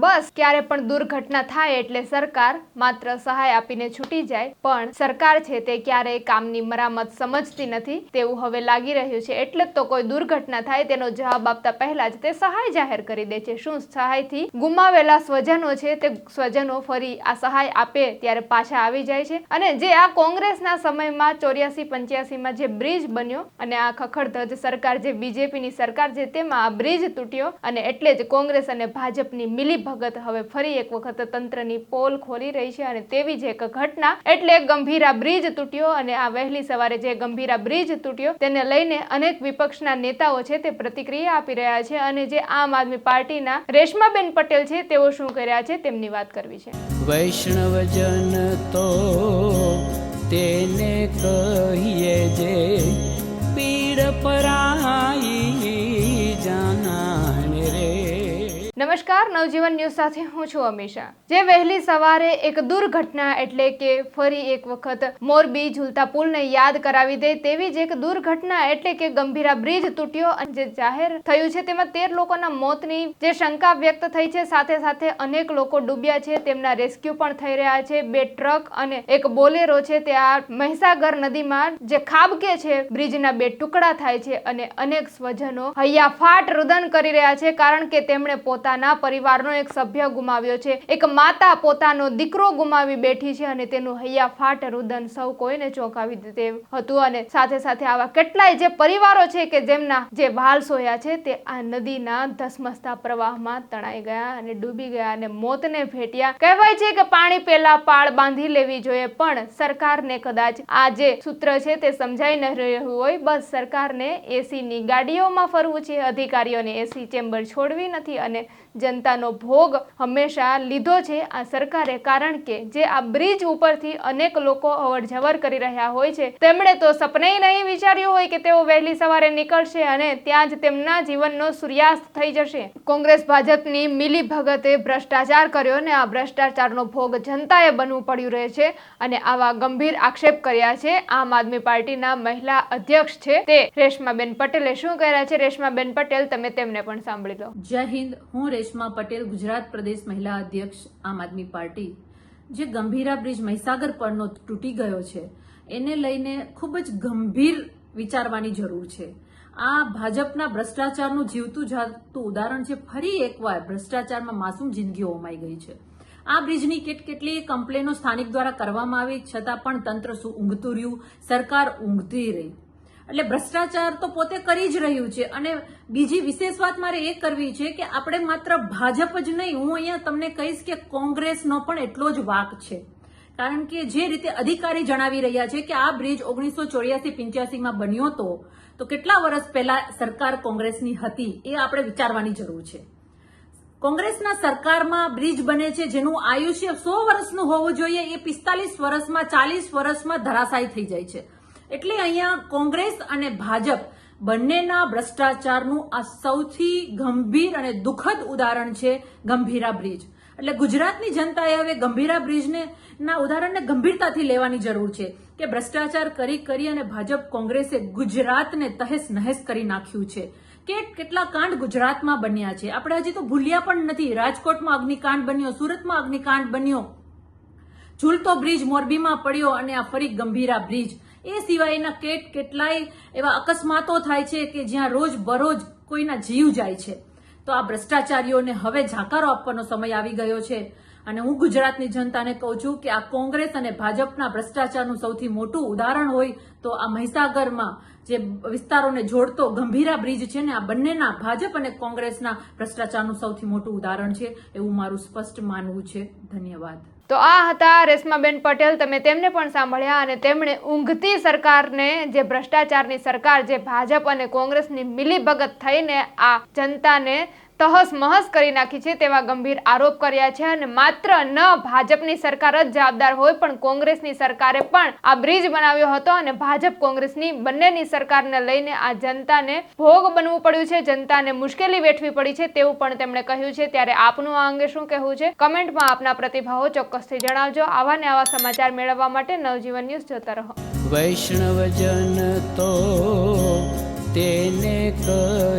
બસ ક્યારે પણ દુર્ઘટના થાય એટલે સરકાર માત્ર સહાય આપીને છૂટી જાય, પણ સરકાર છે તે ક્યારેય કામની મરામત સમજતી નથી, તેવું હવે લાગી રહ્યું છે. એટલે જ તો કોઈ દુર્ઘટના થાય તેનો જવાબ આપતા પહેલા જ તે સહાય જાહેર કરી દે છે. શું સહાયથી ગુમાવેલા સ્વજનો છે તે સ્વજનો ફરી આ સહાય આપે ત્યારે પાછા આવી જાય છે. અને જે આ કોંગ્રેસના સમયમાં ચોર્યાસી પંચ્યાસીમાં જે બ્રિજ બન્યો અને આ ખખડધજ સરકાર જે, બીજેપીની સરકાર છે, તેમાં આ બ્રિજ તૂટ્યો અને એટલે જ કોંગ્રેસ અને ભાજપની મિલીભગત હવે ફરી એક વખત તંત્રની પોલ ખોલી રહી છે અને તેવી જ એક ઘટના એટલે ગંભીરા બ્રિજ તૂટ્યો અને આ વહેલી સવારે જે ગંભીરા બ્રિજ તૂટ્યો તેને લઈને અનેક વિપક્ષના નેતાઓ છે તે પ્રતિક્રિયા આપી રહ્યા છે અને જે આમ આદમી પાર્ટીના રેશમાબેન પટેલ છે તેઓ શું કર્યા છે તેમની વાત કરવી છે. વૈષ્ણવજન તો તેને કહીએ જે પીડ પરાઈ નમસ્કાર, નવજીવન ન્યૂઝ સાથે હું છું અમીષા. જે વહેલી સવારે એક દુર્ઘટના એટલે કે ફરી એક વખત મોરબી ઝૂલતા પુલને યાદ કરાવી દે તેવી જ એક દુર્ઘટના એટલે કે ગંભીરા બ્રિજ તૂટ્યો અને જે જાહેર થયું છે તેમાં તેર લોકોના મોતની જે શંકા વ્યક્ત થઈ છે, સાથે સાથે અનેક લોકો ડૂબ્યા છે, તેમના રેસ્ક્યુ પણ થઈ રહ્યા છે. બે ટ્રક અને એક બોલેરો છે તે આ મહીસાગર નદીમાં જે ખાબકે છે, બ્રિજના બે ટુકડા થાય છે અને અનેક સ્વજનો હૈયાફાટ રુદન કરી રહ્યા છે, કારણ કે તેમણે પોતાના પરિવારનો એક સભ્ય ગુમાવ્યો છે. એક માતા પોતાનો દીકરો ગુમાવી બેઠી છે અને તેનું હૈયા ફાટ રુદન સૌ કોઈને ચોંકાવી દે હતું અને સાથે સાથે આવા કેટલાય જે પરિવારો છે કે જેમના જે વાલ સોયા છે તે આ નદીના ધસમસતા પ્રવાહમાં તણાઈ ગયા અને ડૂબી ગયા અને મોતને ભેટ્યા. કહેવાય છે કે પાણી પેલા પાળ બાંધી લેવી જોઈએ પણ સરકારને કદાચ આ જે સૂત્ર છે તે સમજાઈ ન રહ્યું હોય. બસ સરકારને એસીની ગાડીઓમાં ફરવું છે, અધિકારીઓને એસી ચેમ્બર છોડવી નથી અને જનતાનો ભોગ હંમેશા લીધો છે આ સરકારે, કારણ કે જે આ બ્રિજ ઉપરથી અનેક લોકો અવર જવર કરી રહ્યા હોય છે, તેમણે તો સપને નહીં વિચાર્યું હોય કે તેઓ વહેલી સવારે નીકળશે અને ત્યાં જ તેમના જીવનનો સૂર્યાસ્ત થઈ જશે. કોંગ્રેસ ભાજપની મિલી ભગતે ભ્રષ્ટાચાર કર્યો અને આ ભ્રષ્ટાચારનો ભોગ જનતાએ બનવું પડ્યું રહે છે અને આવા ગંભીર આક્ષેપ કર્યા છે. આમ આદમી પાર્ટીના મહિલા અધ્યક્ષ છે તે રેશમાબેન પટેલે. શું કર્યા છે? રેશમાબેન પટેલ, તમે તેમને પણ સાંભળી લો. જય હિન્દ, હું રેશમા પટેલ ગુજરાત પ્રદેશ મહિલા અધ્યક્ષ આમ આદમી પાર્ટી. જે ગંભીરા બ્રિજ મહીસાગર પરનો તૂટી ગયો છે. એને લઈને ખૂબ જ ગંભીર વિચારવાની જરૂર છે. આ ભાજપના ભ્રષ્ટાચારનું જીવતું જાગતું ઉદાહરણ છે. ફરી એકવાર ભ્રષ્ટાચારમાં માસૂમ જિંદગીઓ ઉમાઈ ગઈ છે. આ બ્રિજની કેટ કેટલી કમ્પ્લેનો સ્થાનિક દ્વારા કરવામાં આવી, છતાં પણ તંત્ર શું ઊંઘતું રહ્યું? સરકાર ઊંઘતી રહી. એટલે ભ્રષ્ટાચાર તો પોતે કરી જ રહ્યું છે. અને બીજી વિશેષ વાત મારે એ કરવી છે કે આપણે માત્ર ભાજપ જ નહીં, હું અહીંયા તમને કહીશ કે કોંગ્રેસનો પણ એટલો જ વાક છે. કારણ કે જે રીતે અધિકારી જણાવી રહ્યા છે કે આ બ્રિજ ઓગણીસો ચોર્યાસી પિંચ્યાસીમાં બન્યો હતો તો કેટલા વર્ષ પહેલા સરકાર કોંગ્રેસની હતી એ આપણે વિચારવાની જરૂર છે. કોંગ્રેસના સરકારમાં બ્રિજ બને છે, જેનું આયુષ્ય સો વર્ષનું હોવું જોઈએ, એ પિસ્તાલીસ વર્ષમાં ચાલીસ વર્ષમાં ધરાશાયી થઈ જાય છે. એટલે અહીંયા કોંગ્રેસ અને ભાજપ બંનેના ભ્રષ્ટાચારનું આ સૌથી ગંભીર અને દુઃખદ ઉદાહરણ છે ગંભીરા બ્રિજ. એટલે ગુજરાતની જનતાએ હવે ગંભીરા બ્રિજને, ના, ઉદાહરણને ગંભીરતાથી લેવાની જરૂર છે કે ભ્રષ્ટાચાર કરી કરી અને ભાજપ કોંગ્રેસે ગુજરાતને તહેસ નહેસ કરી નાખ્યું છે. કે કેટલા કાંડ ગુજરાતમાં બન્યા છે. આપણે હજી તો ભૂલ્યા પણ નથી. રાજકોટમાં અગ્નિકાંડ બન્યો, સુરતમાં અગ્નિકાંડ બન્યો. ઝૂલતો બ્રિજ મોરબીમાં પડ્યો અને આ ફરી ગંભીરા બ્રિજ. એ સિવાયના કેટ કેટલાય એવા અકસ્માતો થાય છે કે જ્યાં રોજ બરોજ કોઈના જીવ જાય છે. તો આ ભ્રષ્ટાચારીઓને હવે ઝાકારો આપવાનો સમય આવી ગયો છે. અને હું ગુજરાતની જનતાને કહું છું કે આ કોંગ્રેસ અને ભાજપના ભ્રષ્ટાચારનું સૌથી મોટું ઉદાહરણ હોય તો આ મહીસાગરમાં જે વિસ્તારોને જોડતો ગંભીરા બ્રિજ છે ને, આ બંનેના ભાજપ અને કોંગ્રેસના ભ્રષ્ટાચારનું સૌથી મોટું ઉદાહરણ છે એવું મારું સ્પષ્ટ માનવું છે. ધન્યવાદ. તો આ હતા રેશમાબેન પટેલ. તમે તેમને પણ સાંભળ્યા અને તેમણે ઊંઘતી સરકારને, જે ભ્રષ્ટાચારની સરકાર, જે ભાજપ અને કોંગ્રેસની મિલીભગત થઈને આ જનતાને તહસ મહસ કરી નાખી છે તેવા ગંભીર આરોપ કર્યા છે અને માત્ર ન ભાજપની સરકાર જ જવાબદાર હોય, પણ કોંગ્રેસની સરકારે પણ આ બ્રિજ બનાવ્યો હતો અને ભાજપ કોંગ્રેસની બંનેની સરકારને લઈને આ જનતાને ભોગ બનવું પડ્યું છે, જનતાને મુશ્કેલી વેઠવી પડી છે તેવું પણ તેમણે કહ્યું છે. ત્યારે આપનું આ અંગે શું કહેવું છે? કમેન્ટમાં આપના પ્રતિભાવો ચોક્કસથી જણાવજો. આવા ને આવા સમાચાર મેળવવા માટે નવજીવન ન્યૂઝ જોતા રહો. વૈષ્ણવજન તો તેને કહીએ